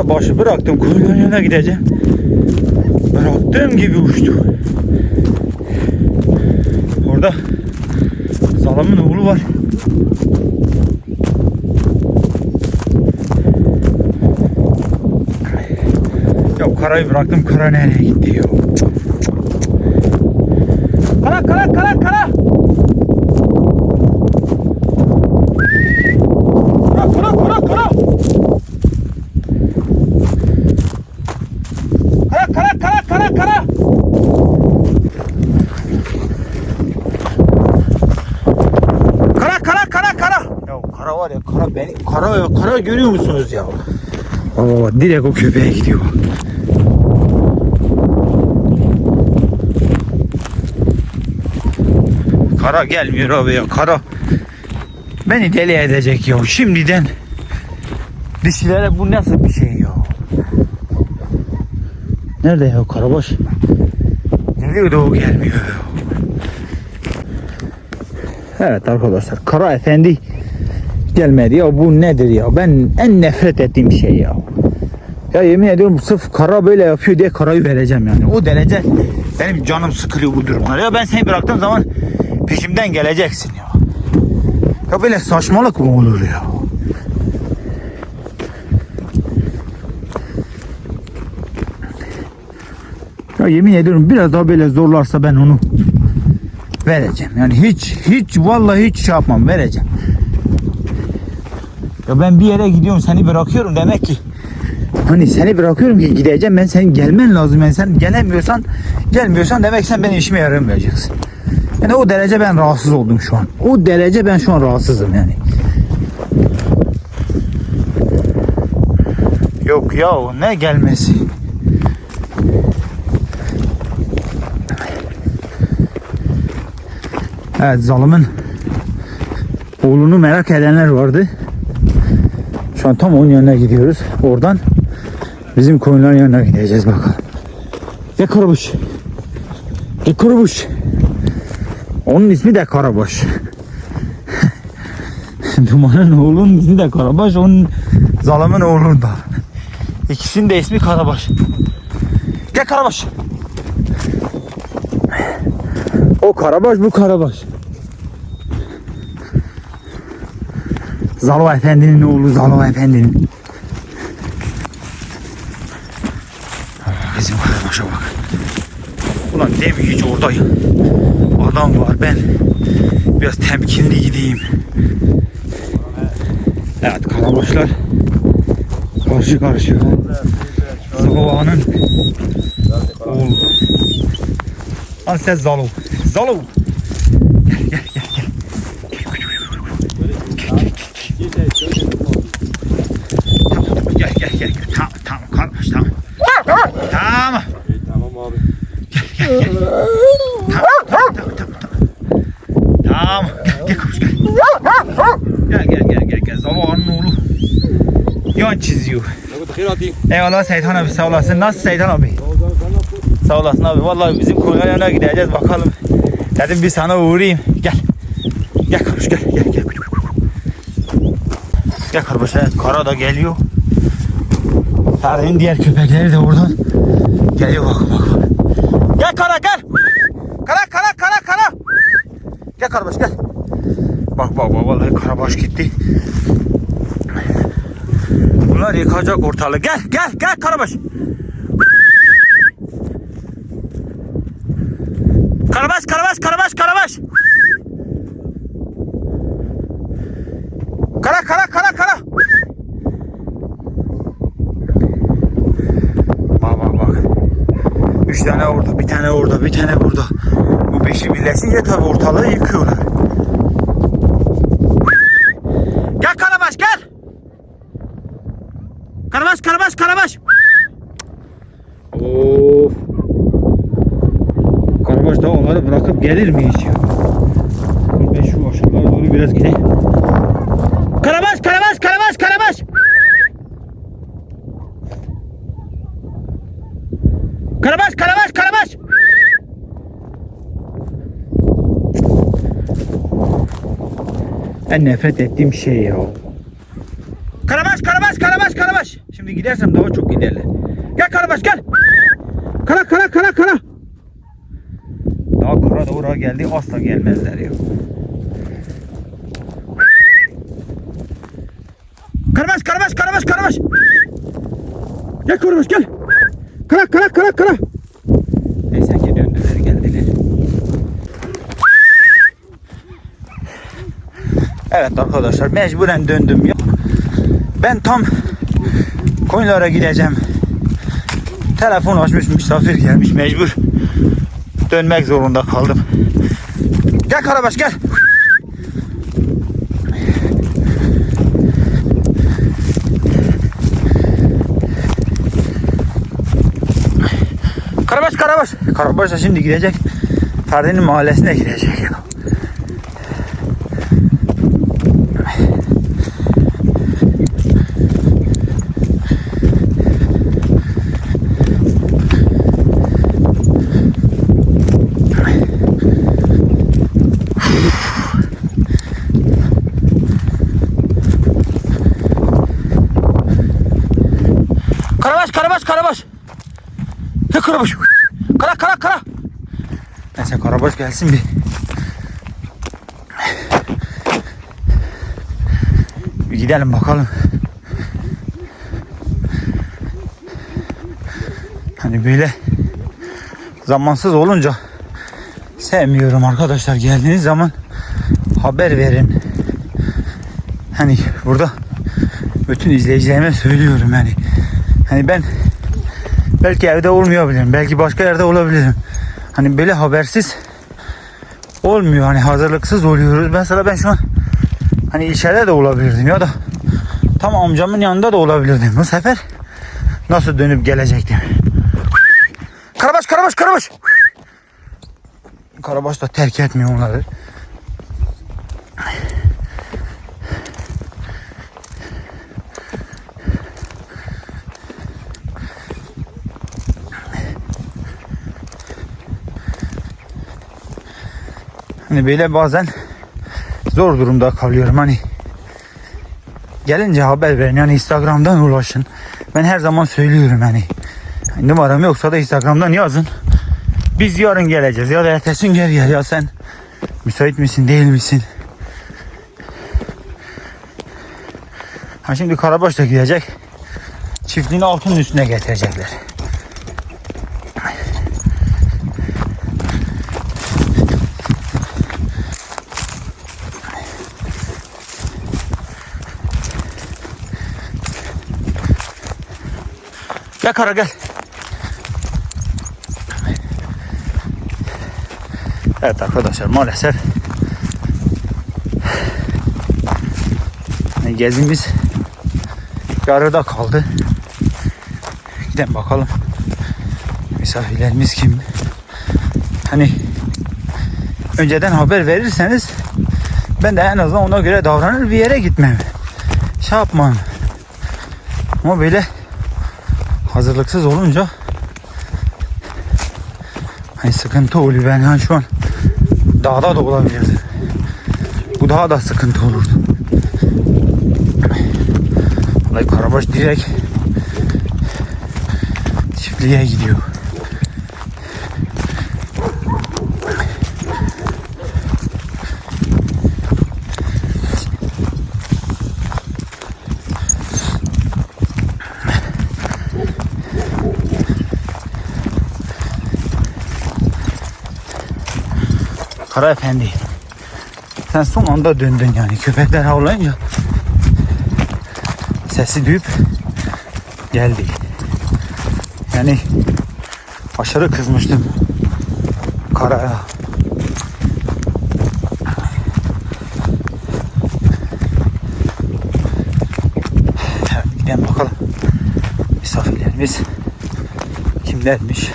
Karabaş'ı bıraktım. Kuyruğun yanına gideceğim. Bıraktığım gibi uçtu. Orada Salam'ın oğlu var. Ya karayı bıraktım. Kara nereye gitti ya? Kara kara kara. Kara kara kara kara. Kara kara kara kara kara. Kara kara kara kara. Ya kara var ya kara beni kara ya kara görüyor musunuz ya? Oo direkt o köpeğe gidiyor. Kara gelmiyor abi ya kara. Beni deli edecek ya şimdiden. Dişilere bu nasıl bir şey ya? Nerede ya karabaş? Geliyor da o gelmiyor. Evet arkadaşlar Kara Efendi gelmedi ya bu nedir ya ben en nefret ettiğim şey ya. Ya yemin ediyorum sırf kara böyle yapıyor diye karayı vereceğim yani. O derece benim canım sıkılıyor bu durumlara. Ya ben seni bıraktığım zaman peşimden geleceksin ya. Ya böyle saçmalık mı olur ya? Ya yemin ediyorum biraz daha böyle zorlarsa ben onu vereceğim. Yani hiç hiç vallahi hiç şey yapmam vereceğim. Ya ben bir yere gidiyorum seni bırakıyorum demek ki Hani seni bırakıyorum ki gideceğim ben senin gelmen lazım. Yani sen gelemiyorsan gelmiyorsan demek sen benim işime yaramayacaksın. Yani o derece ben rahatsız oldum şu an. O derece ben şu an rahatsızım yani. Yok ya ne gelmesi. Evet zalımın oğlunu merak edenler vardı. Şu an tam onun yanına gidiyoruz. Oradan bizim koyunların yanına gideceğiz bakalım. Ya Karabaş. Ya Karabaş. Onun ismi de Karabaş. Dumanın oğlunun ismi de Karabaş. Onun zalımın oğlu da. İkisinin de ismi Karabaş. Gel Karabaş. O Karabaş bu Karabaş. Zalo Efendi'nin oğlu Zalo Efendi'nin. Bizim Karabaş'a bak. Ulan demin hiç oradayım. Adam var ben. Biraz temkinli gideyim. Evet Karabaşlar. Karşı karşıya. Zalo Ağa'nın oğlu. Lan sen Zalo. Zalo. Gel gel gel. Gel gel gel. Tamam tamam kardeş tamam. Tamam. Tamam abi. Tamam tamam tamam tamam. Tamam. Gel gel koş gel. Gel gel gel gel gel. Zavallı'nın oğlu. Yan çiziyor. Eyvallah Seytan abi sağ olasın. Nasıl Seytan abi? Sağ olasın abi. Vallahi bizim yanına gideceğiz bakalım. Dedim bir sana uğrayayım. Gel. Gel konuş gel gel gel. Gel kardeş evet kara da geliyor. Sarayın diğer köpekleri de oradan geliyor bak bak. Gel kara gel. Kara kara kara kara. Gel kardeş gel. Bak bak bak vallahi karabaş gitti. Bunlar yıkacak ortalığı. Gel gel gel karabaş. Karabaş karabaş karabaş karabaş. Kara kara kara kara. Bak bak bak. Üç tane orada, bir tane orada, bir tane burada. Bu beşi birleşince tabi ortalığı yıkıyorlar. Gel Karabaş gel. Karabaş Karabaş Karabaş. Of. Karabaş da onları bırakıp gelir mi hiç Ben şu aşağılara doğru biraz gideyim. Karabaş Karabaş Karabaş Karabaş. Karabaş Karabaş Karabaş. En nefret ettiğim şey ya. Karabaş Karabaş Karabaş Karabaş. Şimdi gidersem daha çok giderler. Gel Karabaş gel. Kara kara kara kara. Daha kara oraya geldi asla gelmezler ya. Karabaş Karabaş Karabaş Karabaş. Gel Karabaş gel. Kara kara kara kara. Neyse ki döndüler geldiler. Evet arkadaşlar mecburen döndüm. Ya. Ben tam koyunlara gideceğim. Telefon açmış misafir gelmiş mecbur. Dönmek zorunda kaldım. Gel Karabaş gel. Karabaş Karabaş. Karabaş da şimdi gidecek. Ferdi'nin mahallesine gidecek. ya. Karabaş Karabaş Karabaş. Ne Karabaş? Kara kara kara. Neyse Karabaş gelsin bir. Bir gidelim bakalım. Hani böyle zamansız olunca sevmiyorum arkadaşlar. Geldiğiniz zaman haber verin. Hani burada bütün izleyicilerime söylüyorum yani. Hani ben belki evde olmayabilirim. Belki başka yerde olabilirim. Hani böyle habersiz olmuyor. Hani hazırlıksız oluyoruz. Mesela ben şu an hani ilçede de olabilirdim ya da tam amcamın yanında da olabilirdim. Bu sefer nasıl dönüp gelecektim? Karabaş, Karabaş, Karabaş. Karabaş da terk etmiyor onları. Hani böyle bazen zor durumda kalıyorum hani. Gelince haber verin yani Instagram'dan ulaşın. Ben her zaman söylüyorum hani. Numaram yoksa da Instagram'dan yazın. Biz yarın geleceğiz ya da ertesi gün gel gel ya sen müsait misin değil misin? Ha şimdi Karabaş da gidecek. Çiftliğini altının üstüne getirecekler. Gel Kara gel. Evet arkadaşlar maalesef gezimiz yarıda kaldı. Gidelim bakalım misafirlerimiz kim? Hani önceden haber verirseniz ben de en azından ona göre davranır bir yere gitmem. Şey yapmam. Ama böyle hazırlıksız olunca hani sıkıntı oluyor. Ben hani şu an dağda da olabilirdi. Bu daha da sıkıntı olurdu. Vallahi Karabaş direkt çiftliğe gidiyor. Kara efendi. Sen son anda döndün yani köpekler havlayınca sesi duyup geldi. Yani aşırı kızmıştım karaya. Evet, gidelim bakalım misafirlerimiz kimlermiş?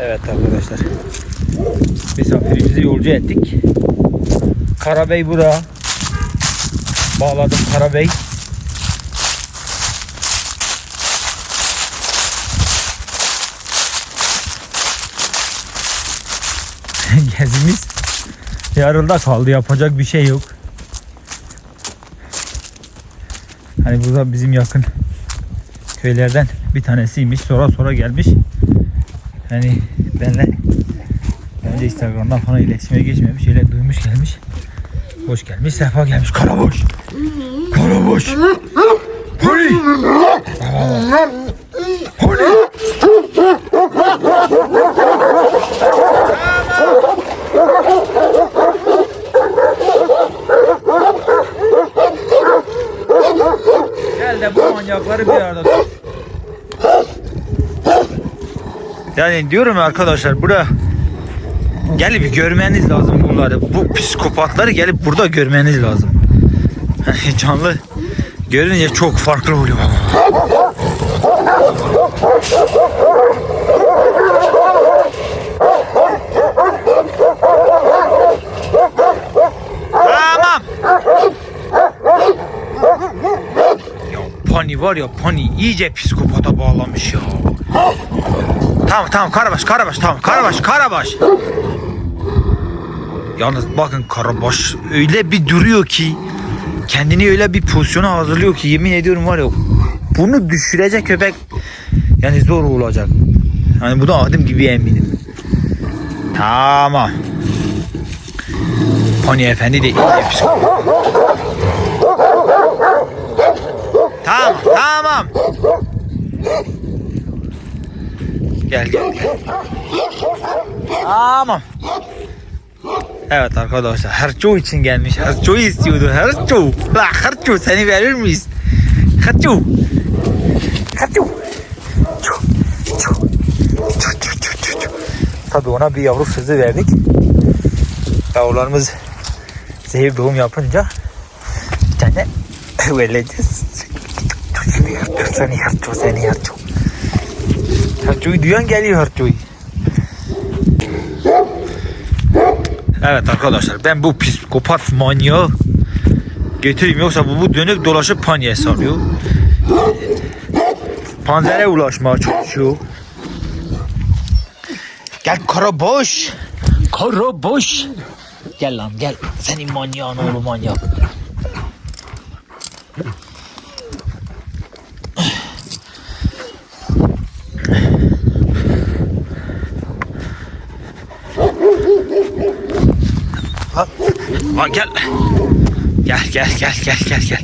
Evet arkadaşlar. Misafirimizi yolcu ettik. Karabey burada. Bağladım Karabey. Gezimiz Yarılda kaldı yapacak bir şey yok. Hani bu da bizim yakın köylerden bir tanesiymiş. Sonra sonra gelmiş. Yani benle önce Instagram'dan falan iletişime geçmemiş. Öyle duymuş gelmiş. Hoş gelmiş, sefa gelmiş. Karaboş. Karaboş. Holi. Holi. Gel de bu manyakları bir arada tut. Yani diyorum arkadaşlar burada gelip görmeniz lazım bunları. Bu psikopatları gelip burada görmeniz lazım. Hani canlı görünce çok farklı oluyor. Tamam. Ya Pani var ya Pani iyice psikopata bağlamış ya. Tamam tamam Karabaş Karabaş tamam Karabaş Karabaş. Yalnız bakın Karabaş öyle bir duruyor ki kendini öyle bir pozisyona hazırlıyor ki yemin ediyorum var ya bunu düşürecek köpek yani zor olacak. Hani bu da adım gibi eminim. Tamam. Pony Efendi de. Tamam, tamam. Gel gel gel. Evet arkadaşlar Herço için gelmiş. Herço'yu istiyordu. Herço. La Herço seni verir miyiz? Herço. Herço. Ço, ço, ço, ço, ço, ço, ço. Tabii ona bir yavru sızı verdik. Yavrularımız zehir doğum yapınca bir tane vereceğiz. Seni Herço, seni Herço, seni Herço. Herço'yu duyan geliyor Herço'yu. Evet arkadaşlar ben bu psikopat manyağı getireyim yoksa bu, bu dönüp dolaşıp paniğe sarıyor. Panzere ulaşmaya çalışıyor. Gel karaboş. Karaboş. Gel lan gel. Senin manyağın oğlu manyak. Lan gel. Gel gel gel gel gel gel.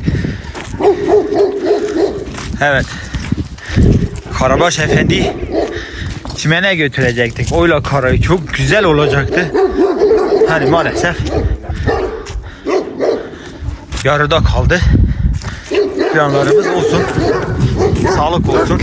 Evet. Karabaş Efendi çimene götürecektik. Oyla karayı çok güzel olacaktı. Hani maalesef yarıda kaldı. Planlarımız olsun. Sağlık olsun.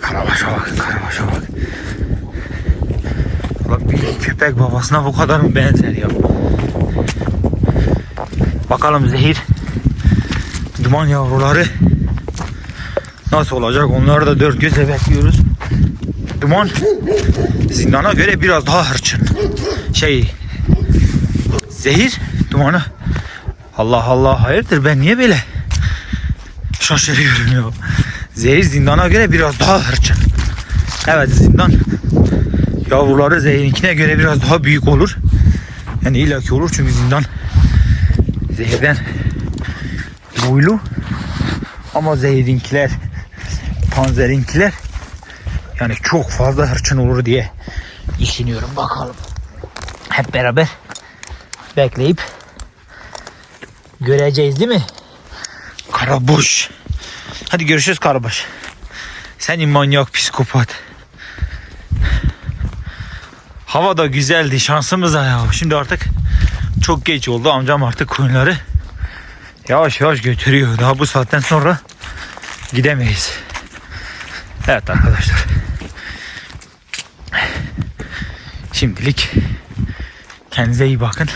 Karabaş'a bak, Karabaş'a bak. Bak bir köpek babasına bu kadar mı benzer ya? Bakalım zehir. Duman yavruları nasıl olacak? Onları da dört gözle bekliyoruz. Duman zindana göre biraz daha hırçın. Şey zehir dumanı. Allah Allah hayırdır ben niye böyle şaşırıyorum ya. Zehir zindana göre biraz daha hırçın. Evet zindan yavruları zehirinkine göre biraz daha büyük olur. Yani illaki olur çünkü zindan zehirden boylu ama zehirinkiler panzerinkiler yani çok fazla hırçın olur diye düşünüyorum bakalım. Hep beraber bekleyip göreceğiz değil mi? Karabuş. Hadi görüşürüz Karabaş. Sen manyak psikopat. Hava da güzeldi şansımıza ya. Şimdi artık çok geç oldu. Amcam artık koyunları yavaş yavaş götürüyor. Daha bu saatten sonra gidemeyiz. Evet arkadaşlar. Şimdilik kendinize iyi bakın.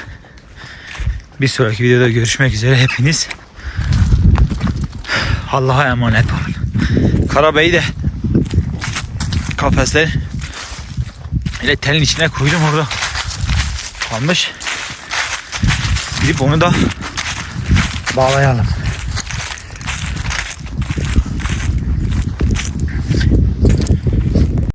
Bir sonraki videoda görüşmek üzere hepiniz. Allah'a emanet olun. Karabey'i de kafesler ile telin içine koydum orada kalmış. Gidip onu da bağlayalım.